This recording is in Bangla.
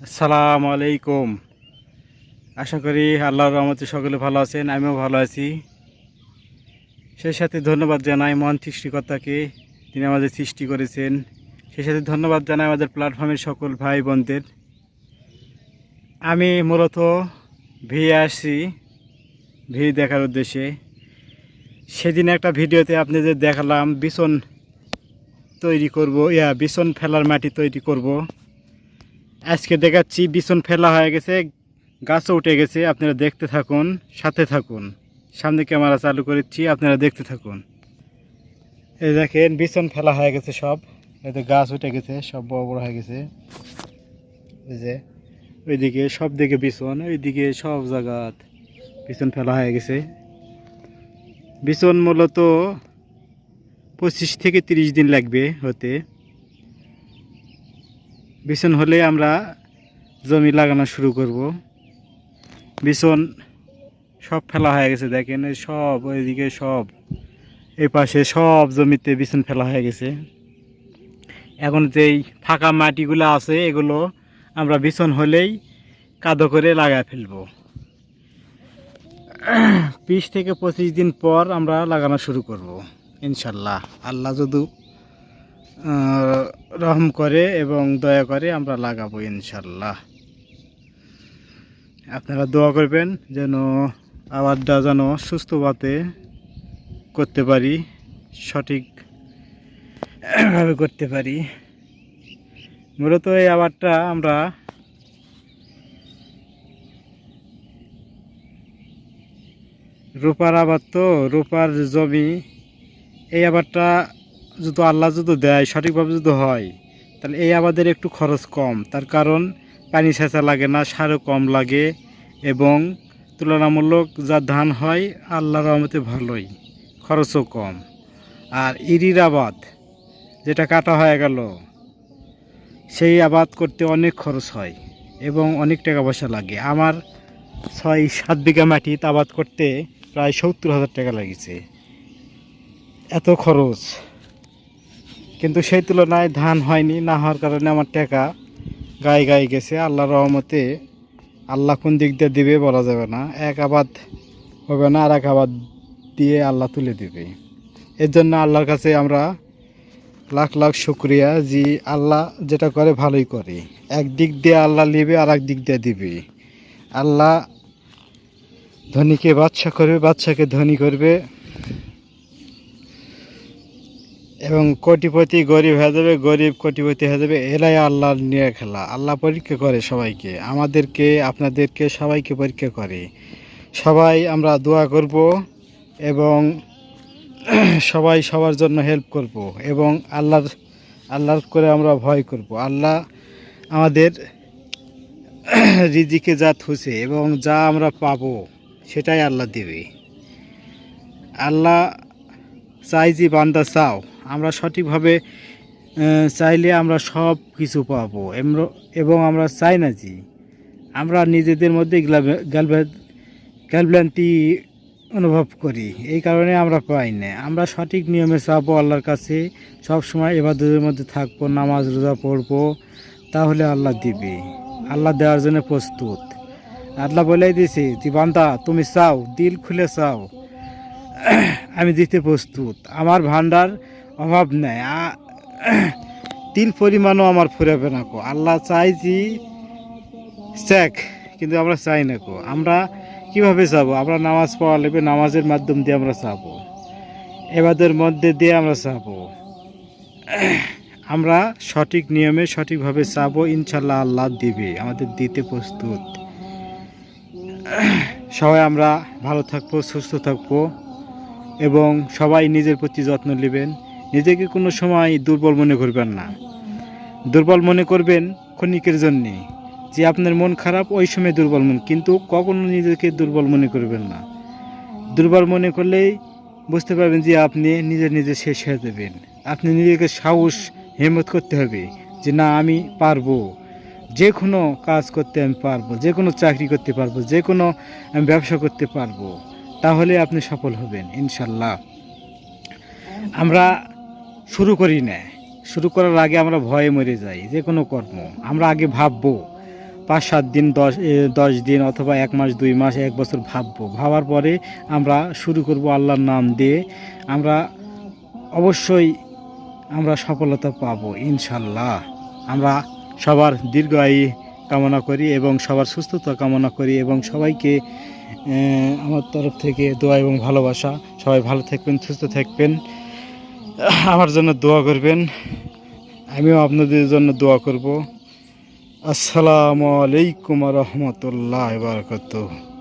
আসসালামু আলাইকুম। আশা করি আল্লাহর রহমতে সকলে ভালো আছেন, আমিও ভালো আছি। সেই সাথে ধন্যবাদ জানাই মহান সৃষ্টিকর্তাকে, তিনি আমাদের সৃষ্টি করেছেন। সেই সাথে ধন্যবাদ জানাই আমাদের প্ল্যাটফর্মের সকল ভাই বোনদের আমি মূলত ভিয়ে আসছি ভি দেখার উদ্দেশ্যে। সেদিন একটা ভিডিওতে আপনাদের দেখালাম, বিছন তৈরি করব, ইয়া, বিছন ফেলার মাটি তৈরি করব। আজকে দেখাচ্ছি, বিছন ফেলা হয়ে গেছে, গাছও উঠে গেছে, আপনারা দেখতে থাকুন, সাথে থাকুন। সামনে ক্যামেরা চালু করেছি, আপনারা দেখতে থাকুন। এই দেখেন, বিছন ফেলা হয়ে গেছে সব। এতে গাছ উঠে গেছে, সব বড় বড় হয়ে গেছে। এই যে, ওইদিকে সব দিকে বিছন, ওইদিকে সব জায়গা বিছন ফেলা হয়ে গেছে। বিছন মূলত পঁচিশ থেকে তিরিশ দিন লাগবে হতে। বিছন হলে আমরা জমি লাগানো শুরু করব। বিছন সব ফেলা হয়ে গেছে, দেখেন সব, ওইদিকে সব, এই পাশে সব জমিতে বিছন ফেলা হয়ে গেছে। এখন যেই ফাঁকা মাটিগুলো আছে, এগুলো আমরা বিছন হলেই কাদো করে লাগায় ফেলব। বিশ থেকে পঁচিশ দিন পর আমরা লাগানো শুরু করব, ইনশাল্লাহ। আল্লাহ যদি রহম করে এবং দয়া করে আমরা লাগাবো ইনশাল্লাহ। আপনারা দোয়া করবেন যেন আবারটা যেন সুস্থভাবে করতে পারি সঠিকভাবে করতে পারি। মূলত এই আবারটা আমরা রূপার আবাদ তো, রূপার জমি, এই আবারটা যদি আল্লাহ যদি দেয়, সঠিকভাবে যদি হয়, তাহলে এই আবাদের একটু খরচ কম। তার কারণ, পানি সেচা লাগে না, সারও কম লাগে এবং তুলনামূলক যা ধান হয়, আল্লাহর রহমতে ভালোই, খরচও কম। আর ইরির আবাদ, যেটা কাটা হয়ে গেল, সেই আবাদ করতে অনেক খরচ হয় এবং অনেক টাকা পয়সা লাগে। আমার ছয়, সাত বিঘা মাটিতে আবাদ করতে প্রায় সত্তর হাজার টাকা লাগিছে। এত খরচ। কিন্তু সেই তুলনায় ধান হয়নি, না হওয়ার কারণে আমার টাকা গায়ে গায়ে গেছে। আল্লাহর রহমতে আল্লাহ কোন দিক দিয়ে দিবে বলা যাবে না। এক আবাদ হবে না আর এক আবাদ দিয়ে আল্লাহ তুলে দিবে। এর জন্য আল্লাহর কাছে আমরা লাখ লাখ শুক্রিয়া যে আল্লাহ যেটা করে, ভালোই করে। এক দিক দিয়ে আল্লাহ নেবে আর এক দিক দিয়ে দিবে। আল্লাহ ধনীকে বাচ্চা করবে বাচ্চাকে ধনী করবে। এবং কোটিপতি গরিব হয়ে যাবে, গরিব কোটিপতি হয়ে যাবে, এরাই আল্লাহর নিয়ে খেলা। আল্লাহ পরীক্ষা করে সবাইকে, আমাদেরকে, আপনাদেরকে সবাইকে পরীক্ষা করে। সবাই আমরা দোয়া করব এবং সবাই সবার জন্য হেল্প করব এবং আল্লাহর আল্লাহর করে আমরা ভয় করব। আল্লাহ আমাদের রিজিকে যা থুছে এবং যা আমরা পাবো, সেটাই আল্লাহ দেবে। আল্লাহ চাই যে বান্দা চাও আমরা সঠিকভাবে চাইলে আমরা সব কিছু পাবো। এবং আমরা চাই না যে, আমরা নিজেদের মধ্যে গালভ্রান্তি অনুভব করি। এই কারণে আমরা পাই না। আমরা সঠিক নিয়মে চাবো আল্লাহর কাছে, সব সময় এবাদতের মধ্যে থাকব, নামাজ, রোজা পড়ব, তাহলে আল্লাহ দিবে। আল্লাহ দেওয়ার জন্য প্রস্তুত। আল্লাহ বলেই দিয়েছে যে, বান্দা, তুমি চাও, দিল খুলে চাও। আমি দিতে প্রস্তুত। আমার ভান্ডার অভাব নেই। তিল পরিমাণও আমার ফুরাবে না কো। আল্লাহ চাই যে চেক কিন্তু আমরা চাই না কো। আমরা কীভাবে চাবো আমরা নামাজ পড়া লাগবে, নামাজের মাধ্যম দিয়ে আমরা চাবো এবাদের মধ্যে দিয়ে আমরা চাবো আমরা সঠিক নিয়মে সঠিকভাবে চাবো ইনশাল্লাহ আল্লাহ দিবে, আমাদের দিতে প্রস্তুত। সবাই আমরা ভালো থাকব, সুস্থ থাকব, এবং সবাই নিজের প্রতি যত্ন নেবেন। নিজেকে কোনো সময় দুর্বল মনে করবেন না। দুর্বল মনে করবেন ক্ষণিকের জন্যে। যে আপনার মন খারাপ, ওই সময় দুর্বল মন। কিন্তু কখনো নিজেকে দুর্বল মনে করবেন না। দুর্বল মনে করলেই বুঝতে পারবেন যে আপনি নিজে নিজে শেষ হয়ে যাবেন। আপনি নিজেকে সাহস, হিম্মত করতে হবে যে না, আমি পারব। যে কোনো কাজ করতে আমি পারব, যে কোনো চাকরি করতে পারব, যে কোনো আমি ব্যবসা করতে পারব। তাহলে আপনি সফল হবেন, ইনশাল্লাহ। আমরা শুরু করি না। শুরু করার আগে আমরা ভয়ে মরে যাই, যে কোনো কর্ম। আমরা আগে ভাববো পাঁচ সাত দিন, দশ দশ দিন অথবা এক মাস, দুই মাস, এক বছর ভাববো। ভাবার পরে আমরা শুরু করব আল্লাহর নাম দিয়ে। আমরা অবশ্যই আমরা সফলতা পাব, ইনশাল্লাহ। আমরা সবার দীর্ঘ আয়ু কামনা করি এবং সবার সুস্থতা কামনা করি এবং সবাইকে আমার তরফ থেকে দোয়া এবং ভালোবাসা। সবাই ভালো থাকবেন, সুস্থ থাকবেন। আমার জন্য দোয়া করবেন। আমিও আপনাদের জন্য দোয়া করব। আসসালামু আলাইকুম রহমতুল্লাহ বারকাতুহ।